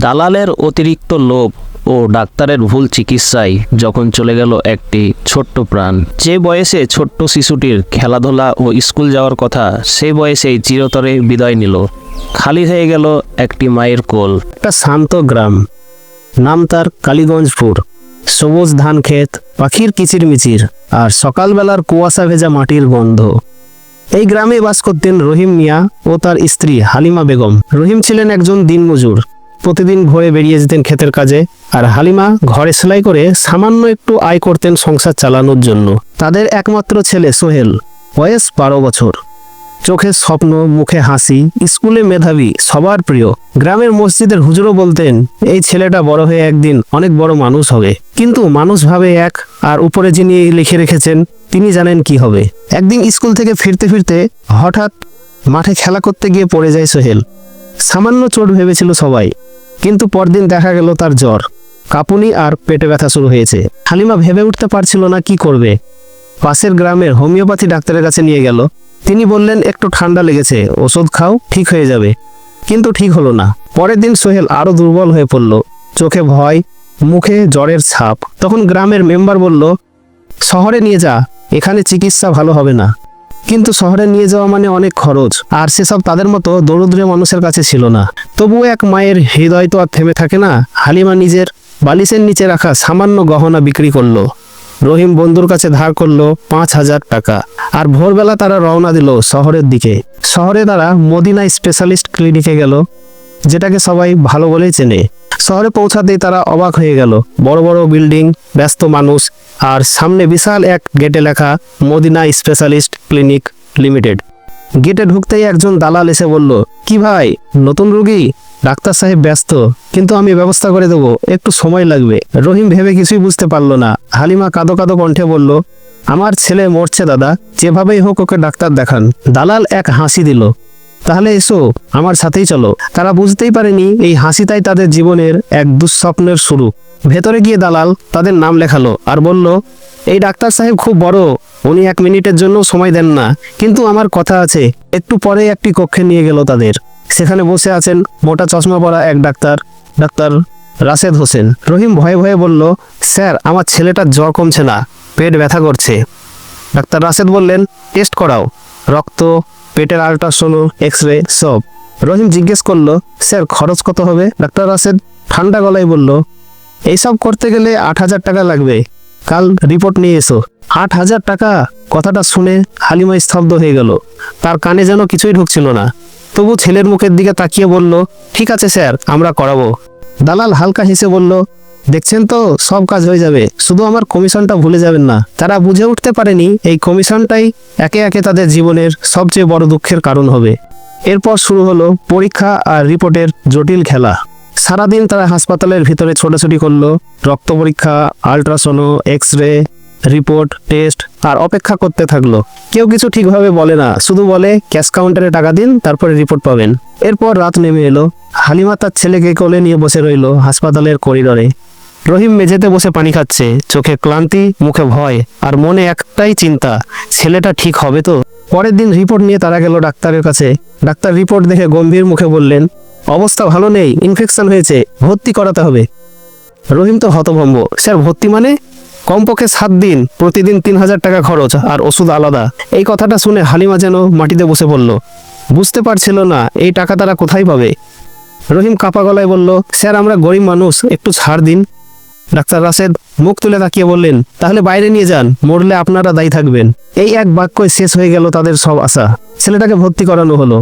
দালালের অতিরিক্ত লোভ ও ডাক্তারের ভুল চিকিৎসায় যখন চলে গেল একটি ছোট্ট প্রাণ। যে বয়সে ছোট্ট শিশুটির খেলাধুলা ও স্কুল যাওয়ার কথা, সে বয়সেই চিরতরে বিদায় নিল। খালি হয়ে গেল একটি মায়ের কোল। একটা শান্ত গ্রাম। নাম তার কালীগঞ্জপুর। সবুজ ধান ক্ষেত, পাখির কিচিরমিচির আর সকালবেলার কুয়াশা ভেজা মাটির গন্ধ। এই গ্রামে বাস করতেন রহিম মিয়া ও তার স্ত্রী হালিমা বেগম। রহিম ছিলেন একজন দিনমজুর। প্রতিদিন ভোরে বেরিয়ে যেতেন ক্ষেতের কাজে, আর হালিমা ঘরে সেলাই করে সামান্য একটু আয় করতেন সংসার চালানোর জন্য। তাদের একমাত্র ছেলে সোহেল, বয়স বারো বছর। চোখে স্বপ্ন, মুখে হাসি, স্কুলে মেধাবী, সবার প্রিয়। গ্রামের মসজিদের হুজুরও বলতেন, এই ছেলেটা বড় হয়ে একদিন অনেক বড় মানুষ হবে। কিন্তু মানুষ ভাবে এক, আর উপরে যিনি লিখে রেখেছেন, তিনি জানেন কি হবে। একদিন স্কুল থেকে ফিরতে ফিরতে হঠাৎ মাঠে খেলা করতে গিয়ে পড়ে যায় সোহেল। সামান্য চোট ভেবেছিল সবাই। কিন্তু পরদিন দেখা গেল তার জ্বর। কাঁপুনি আর পেটে ব্যথা শুরু হয়েছে। হালিমা ভেবে উঠতে পারছিল না কি করবে। পাশের গ্রামের হোমিওপ্যাথি ডাক্তারের কাছে নিয়ে গেল। তিনি বললেন, একটু ঠান্ডা লেগেছে, ওষুধ খাও, ঠিক হয়ে যাবে। কিন্তু ঠিক হলো না। পরের দিন সোহেল আরও দুর্বল হয়ে পড়ল। চোখে ভয়, মুখে জ্বরের ছাপ। তখন গ্রামের মেম্বার বলল, শহরে নিয়ে যা, এখানে চিকিৎসা ভালো হবে না। কিন্তু শহরে নিয়ে যাওয়া মানে অনেক খরচ, আর সেসব তাদের মতো দরিদ্র মানুষের কাছে ছিল না। তবুও এক মায়ের হৃদয় তো আর থেমে থাকে না, হালিমা নিজের বালিশের নিচে রাখা সামান্য গহনা বিক্রি করল। রহিম বন্ধুর কাছে ধার করল পাঁচ হাজার টাকা, আর ভোরবেলা তারা রওনা দিল শহরের দিকে। শহরে তারা মদিনা স্পেশালিস্ট ক্লিনিকে গেল। যেটাকে সবাই ভালো বলেই চেনে। শহরে পৌঁছাতেই তারা অবাক হয়ে গেল। বড় বড় বিল্ডিং, ব্যস্ত মানুষ, আর সামনে বিশাল এক গেটে লেখা মদিনা স্পেশালিস্ট ক্লিনিক লিমিটেড। গেটে ঢুকতেই একজন দালাল এসে বলল, কি ভাই, নতুন রুগী? ডাক্তার সাহেব ব্যস্ত, কিন্তু আমি ব্যবস্থা করে দেবো, একটু সময় লাগবে। রহিম ভেবে কিছুই বুঝতে পারল না। হালিমা কাদো কাদো কণ্ঠে বলল, আমার ছেলে মরছে দাদা, যেভাবেই হোক ওকে ডাক্তার দেখান। দালাল এক হাসি দিল। তাহলে এসো, আমার সাথেই চলো। তারা বুঝতেই পারেনি এই হাসিটাই তাদের জীবনের এক দুঃস্বপ্নের শুরু। ভেতরে গিয়ে দালাল তাদের নাম লেখালো আর বলল, এই ডাক্তার সাহেব খুব বড়, উনি এক মিনিটের জন্য সময় দেন না। কিন্তু আমার কথা আছে, একটু পরে একটি কক্ষে নিয়ে গেল তাদের। সেখানে বসে আছেন মোটা চশমা পরা এক ডাক্তার ডাক্তার রাশেদ হোসেন। রহিম ভয়ে ভয়ে বলল, স্যার, আমার ছেলেটার জ্বর কমছে না, পেট ব্যথা করছে। ডাক্তার রাশেদ বললেন, টেস্ট করাও। রক্ত পেটের আল্ট্রাসোনো এক্স রে সব। রহিম জিজ্ঞেস করল, স্যার, খরচ কত হবে? ডাক্তার রাশেদ ঠান্ডা গলায় বলল, এইসব করতে গেলে আট হাজার টাকা লাগবে। কাল রিপোর্ট নিয়ে এসো। আট হাজার টাকা? কথাটা শুনে হালিমা স্তব্ধ হয়ে গেল। তার কানে যেন কিছুই ঢুকছিল না। তবু ছেলের মুখের দিকে তাকিয়ে বলল, ঠিক আছে, স্যার, আমরা করাবো। দালাল হালকা হেসে বলল দেখছেন তো? সব কাজ হয়ে যাবে। শুধু আমার কমিশনটা ভুলে যাবেন না। তারা বুঝে উঠতে পারেনি এই কমিশনটাই একে একে তাদের জীবনের সবচেয়ে বড় দুঃখের কারণ হবে। এরপর শুরু হলো পরীক্ষা আর রিপোর্টের জটিল খেলা। সারাদিন তারা হাসপাতালের ভিতরে ছোটাছুটি করল। রক্ত পরীক্ষা, আল্ট্রাসোনো এক্স রে রিপোর্ট, টেস্ট আর অপেক্ষা করতে থাকল। কেউ কিছু ঠিকভাবে বলে না। শুধু বলে, ক্যাশ কাউন্টারে টাকা দিন, তারপরে রিপোর্ট পাবেন। এরপর রাত নেমে এলো। হালিমা তার ছেলেকে কোলে নিয়ে বসে রইল হাসপাতালের করিডরে। রহিম মেঝেতে বসে পানি খাচ্ছে, চোখে ক্লান্তি, মুখে ভয়, আর মনে একটাই চিন্তা, ছেলেটা ঠিক হবে তো? পরের দিন রিপোর্ট নিয়ে তারা গেল ডাক্তারের কাছে। ডাক্তার রিপোর্ট দেখে গম্ভীর মুখে বললেন, অবস্থা ভালো নেই ইনফেকশন হয়েছে, ভর্তি করাতে হবে। রহিম তো হতভম্ব, স্যার, ভর্তি মানে? কমপক্ষে সাত দিন, প্রতিদিন তিন হাজার টাকা খরচ, আর ওষুধ আলাদা। এই কথাটা শুনে হালিমা যেন মাটিতে বসে পড়ল। বুঝতে পারছিল না, এই টাকা তারা কোথায় পাবে? রহিম কাপা গলায় বলল, স্যার, আমরা গরিব মানুষ, একটু ছাড় দিন। ডাক্তার রাশেদ মুখ তুলে তাকিয়ে বললেন, তাহলে বাইরে নিয়ে যান, মরলে আপনারা দায়ী থাকবেন। এই এক বাক্যই শেষ হয়ে গেল তাদের সব আশা। ছেলেটাকে ভর্তি করানো হলো।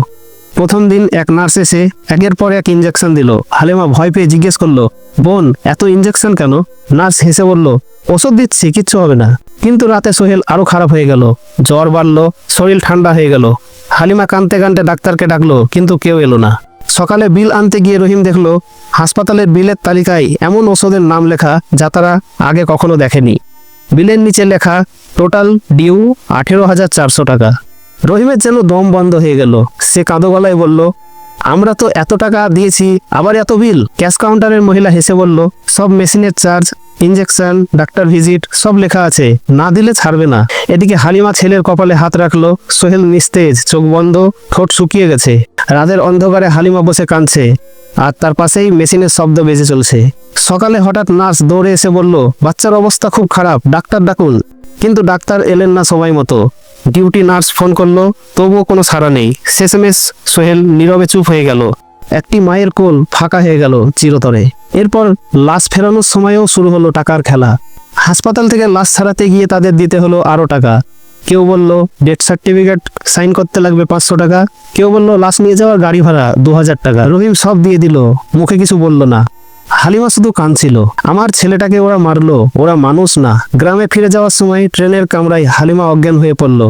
প্রথম দিন এক নার্স এসে একের পর এক ইঞ্জেকশন দিল। হালেমা ভয় পেয়ে জিজ্ঞেস করল, বোন, এত ইঞ্জেকশন কেন? নার্স হেসে বলল, ওষুধ দিচ্ছি, কিচ্ছু হবে না। কিন্তু রাতে সোহেল আরও খারাপ হয়ে গেল। জ্বর বাড়লো, শরীর ঠান্ডা হয়ে গেল। হালিমা কানতে কানতে ডাক্তারকে ডাকলো, কিন্তু কেউ এলো না। সকালে বিল আনতে গিয়ে রহিম দেখল, হাসপাতালের বিলের তালিকায় এমন ওষুধের নাম লেখা যা তারা আগে কখনো দেখেনি। বিলের নিচে লেখা, টোটাল ডিউ আঠেরো হাজার চারশো টাকা। রহিমের যেন দম বন্ধ হয়ে গেল। সে কাঁদো গলায় বলল, আমরা তো এত টাকা দিয়েছি, আবার এত বিল? ক্যাশ কাউন্টারের মহিলা হেসে বলল, সব মেশিনের চার্জ ইঞ্জেকশন ডাক্তার ভিজিট, সব লেখা আছে। না দিলে ছাড়বে না। এদিকে হালিমা ছেলের কপালে হাত রাখল, সোহেল নিস্তেজ, চোখ বন্ধ, ঠোঁট শুকিয়ে গেছে। রাতের অন্ধকারে হালিমা বসে কাঁদছে আর তার পাশেই মেশিনের শব্দ বেজে চলছে। সকালে হঠাৎ নার্স দৌড়ে এসে বলল, বাচ্চার অবস্থা খুব খারাপ, ডাক্তার ডাকুন। কিন্তু ডাক্তার এলেন না সময় মতো। ডিউটি নার্স ফোন করল, তবুও কোনো সাড়া নেই। শেষমেশ সোহেল নীরবে চুপ হয়ে গেল। একটি মায়ের কোল ফাঁকা হয়ে গেল চিরতরে। এরপর লাশ ফেরানোর সময়ও শুরু হলো টাকার খেলা। হাসপাতাল থেকে লাশ ছাড়াতে গিয়ে তাদের দিতে হলো আরও টাকা। কেউ বলল ডেথ সার্টিফিকেট সাইন করতে লাগবে পাঁচশো টাকা। কেউ বলল লাশ নিয়ে যাওয়ার গাড়ি ভাড়া দু হাজার টাকা। রহিম সব দিয়ে দিল, মুখে কিছু বলল না। হালিমা শুধু কাঁদছিল। আমার ছেলেটাকে ওরা মারলো, ওরা মানুষ না। গ্রামে ফিরে যাওয়ার সময় ট্রেনের কামরায় হালিমা অজ্ঞান হয়ে পড়ল।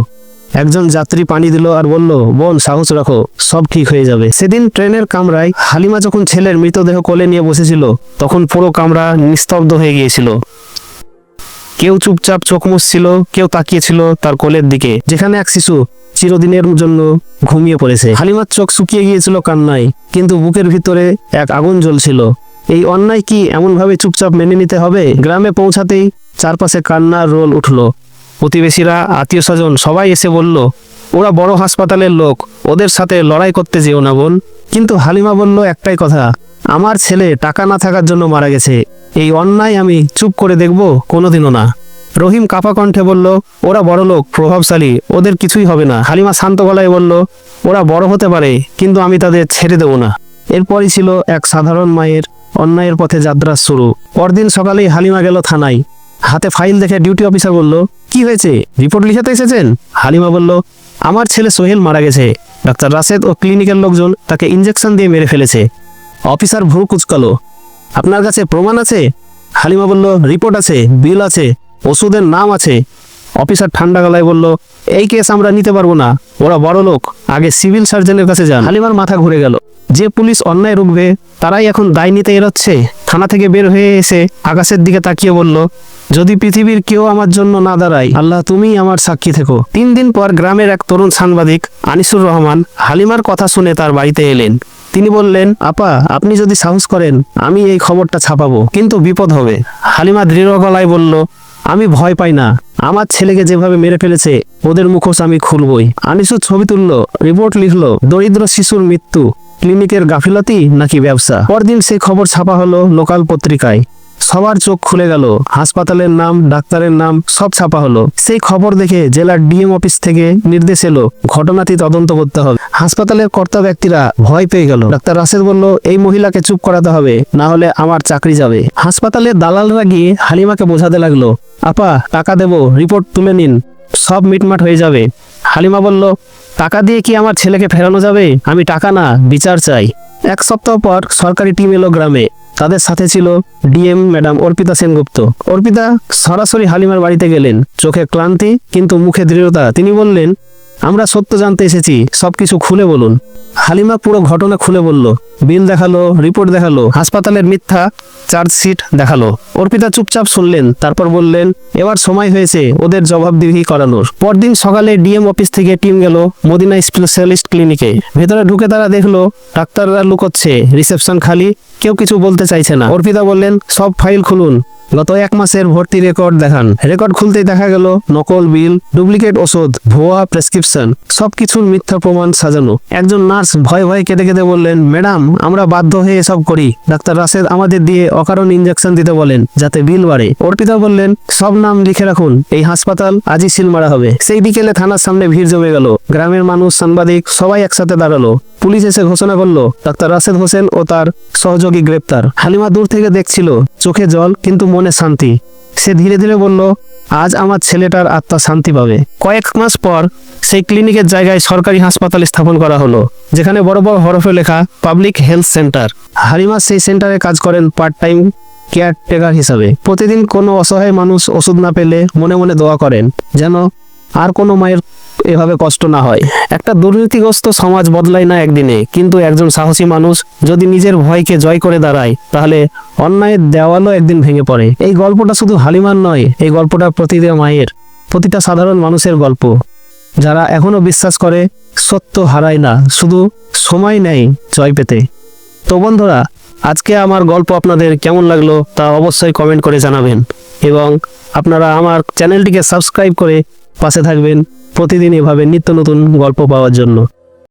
একজন যাত্রী পানি দিল আর বলল, বোন, সাহস রাখো, সব ঠিক হয়ে যাবে। সেদিন ট্রেনের কামরায় হালিমা যখন ছেলের মৃতদেহ কোলে নিয়ে বসেছিল, তখন পুরো কামরা নিস্তব্ধ হয়ে গিয়েছিল। কেউ চুপচাপ চোখ মুছছিল, কেউ তাকিয়েছিল তার কোলের দিকে, যেখানে এক শিশু চিরদিনের জন্য ঘুমিয়ে পড়েছে। হালিমার চোখ শুকিয়ে গিয়েছিল কান্নায়, কিন্তু বুকের ভিতরে এক আগুন জ্বলছিল। এই অন্যায় কি এমনভাবে চুপচাপ মেনে নিতে হবে? গ্রামে পৌঁছাতেই চারপাশে কান্নার রোল উঠল। প্রতিবেশীরা, আত্মীয় স্বজন সবাই এসে বলল, ওরা বড় হাসপাতালের লোক, ওদের সাথে লড়াই করতে যেও না বোন। কিন্তু হালিমা বলল একটাই কথা, আমার ছেলে টাকা না থাকার জন্য মারা গেছে। এই অন্যায় আমি চুপ করে দেখব কোনোদিনও না। রহিম কাপা কণ্ঠে বলল, ওরা বড় লোক, প্রভাবশালী, ওদের কিছুই হবে না। হালিমা শান্ত গলায় বলল, ওরা বড় হতে পারে, কিন্তু আমি তাদের ছেড়ে দেব না। এরপরই ছিল এক সাধারণ মায়ের অন্যায়ের পথে যাত্রা শুরু। পরদিন সকালেই হালিমা গেল থানায়। হাতে ফাইল দেখে ডিউটি অফিসার বলল, কি হয়েছে? রিপোর্ট লিখাতে এসেছেন? হালিমা বলল, আমার ছেলে সোহেল মারা গেছে। ডাক্তার রাশেদ ও ক্লিনিকের লোকজন তাকে ইঞ্জেকশন দিয়ে মেরে ফেলেছে। অফিসার ভ্রু কুচকালো। আপনার কাছে প্রমাণ আছে? হালিমা বলল, রিপোর্ট আছে, বিল আছে, ওষুধের নাম আছে। অফিসার ঠান্ডা গলায় বলল, এই কেস আমরা নিতে পারব না, ওরা বড় লোক। আগে সিভিল সার্জনের কাছে যান। হালিমার মাথা ঘুরে গেল। যে পুলিশ অন্যায় রুখবে, তারাই এখন দায় নিতে এরোচ্ছে থানা থেকে বের হয়ে এসে আকাশের দিকে তাকিয়ে বলল, যদি পৃথিবীর কেউ আমার জন্য না দাঁড়ায়, আল্লাহ তুমিই আমার সাক্ষী থেকো। তিন দিন পর গ্রামের এক তরুণ সাংবাদিক আনিসুর রহমান হালিমার কথা শুনে তার বাড়িতে এলেন। তিনি বললেন, আপা, আপনি যদি সাহস করেন, আমি এই খবরটা ছাপাবো। কিন্তু বিপদ হবে। হালিমা দৃঢ় গলায় বলল, আমি ভয় পাই না। আমার ছেলেকে যেভাবে মেরে ফেলেছে, ওদের মুখোশ আমি খুলবই। আনিসু ছবি তুললো, রিপোর্ট লিখল, দরিদ্র শিশুর মৃত্যু। ক্লিনিকের গাফিলতি নাকি ব্যবসা? পরদিন সেই খবর ছাপা হলো লোকাল পত্রিকায়। সবার চোখ খুলে গেল। হাসপাতালের নাম, ডাক্তারের নাম সব ছাপা হলো। সেই খবর দেখে জেলার ডিএম অফিস থেকে নির্দেশ এলো, ঘটনাটি তদন্ত করতে হবে। হাসপাতালের কর্তা ব্যক্তিরা ভয় পেয়ে গেল। ডাক্তার রাশেদ বলল, এই মহিলাকে চুপ করাতে হবে, না হলে আমার চাকরি যাবে। হাসপাতালের দালালরা গিয়ে হালিমাকে বোঝাতে লাগল, আপা, টাকা দেব, রিপোর্ট তুলে নিন, সব মিটমাট হয়ে যাবে। হালিমা বলল, টাকা দিয়ে কি আমার ছেলেকে ফেরানো যাবে? আমি টাকা না, বিচার চাই। এক সপ্তাহ পর সরকারি টিম এলো গ্রামে। তাদের সাথে ছিল ডিএম ম্যাডাম অর্পিতা সেনগুপ্ত। অর্পিতা সরাসরি হালিমার বাড়িতে গেলেন। চোখে ক্লান্তি, কিন্তু মুখে দৃঢ়তা। তিনি বললেন, আমরা সত্য জানতে এসেছি। সবকিছু খুলে বলুন। হালিমা পুরো ঘটনা খুলে বলল, বিল দেখাল, রিপোর্ট দেখাল, হাসপাতালের মিথ্যা চার্জশিট দেখাল। অর্পিতা চুপচাপ শুনলেন, তারপর বললেন, এবার সময় হয়েছে ওদের জবাবদিহি করানোর। পরদিন সকালে ডিএম অফিস থেকে টিম গেল মদিনা স্পেশালিস্ট ক্লিনিকে। ভেতরে ঢুকে তারা দেখল, ডাক্তাররা লুকোচ্ছে, রিসেপশন খালি, কেউ কিছু বলতে চাইছে না। অর্পিতা বললেন, সব ফাইল খুলুন। গত এক মাসের ভর্তি রেকর্ড দেখান। রেকর্ড খুলতেই দেখা গেল, নকল বিল, ডুপ্লিকেট ওষুধ, ভুয়া প্রেসক্রিপশন, সবকিছুর মিথ্যা প্রমাণ সাজানো। একজন নার্স ভয় ভয় কেঁদে কেঁদে বললেন, ম্যাডাম, আমরা বাধ্য হয়ে এসব করি। ডাক্তার রাশেদ আমাদের দিয়ে অকারণ ইঞ্জেকশন দিতে বলেন, যাতে বিল বাড়ে। অর্পিতা বললেন, সব নাম লিখে রাখুন। এই হাসপাতাল আজই সিল মারা হবে। সেই বিকেলে থানার সামনে ভিড় জমে গেল। গ্রামের মানুষ, সাংবাদিক সবাই একসাথে দাঁড়াল। পুলিশ এসে ঘোষণা করল, ডাক্তার রাশেদ হোসেন ও তার সহযোগী গ্রেপ্তার। হালিমা দূর থেকে দেখছিল, চোখে জল, কিন্তু মনে শান্তি। সে ধীরে ধীরে বলল আজ আমার ছেলেটার আত্মা শান্তি পাবে। কয়েক মাস পর সেই ক্লিনিকের জায়গায় সরকারি হাসপাতাল স্থাপন করা হলো, যেখানে বড় বড় হরফে লেখা পাবলিক হেলথ সেন্টার। হারিমা সেই সেন্টারে কাজ করেন পার্ট টাইম কেয়ারটেকার হিসাবে। প্রতিদিন কোনো অসহায় মানুষ ওষুধ না পেলে মনে মনে দোয়া করেন, যেন আর কোনো মায়ের এভাবে কষ্ট না হয়। একটা দুর্নীতিগ্রস্ত সমাজ বদলায় না একদিনে, কিন্তু একজন সাহসী মানুষ যদি নিজের ভয়কে জয় করে দাঁড়ায়, তাহলে অন্যায়ের দেওয়ালও একদিন ভেঙে পড়ে। এই গল্পটা শুধু হালিমার নয়, এই গল্পটা প্রতিটা মায়ের, প্রতিটা সাধারণ মানুষের গল্প। যারা এখনও বিশ্বাস করে, সত্য হারায় না, শুধু সময় নেয় জয় পেতে। তো বন্ধুরা, আজকে আমার গল্প আপনাদের কেমন লাগল তা অবশ্যই কমেন্ট করে জানাবেন। এবং আপনারা আমার চ্যানেলটিকে সাবস্ক্রাইব করে পাশে থাকবেন। প্রতিদিন এভাবে নিত্য নতুন গল্প পাওয়ার জন্য।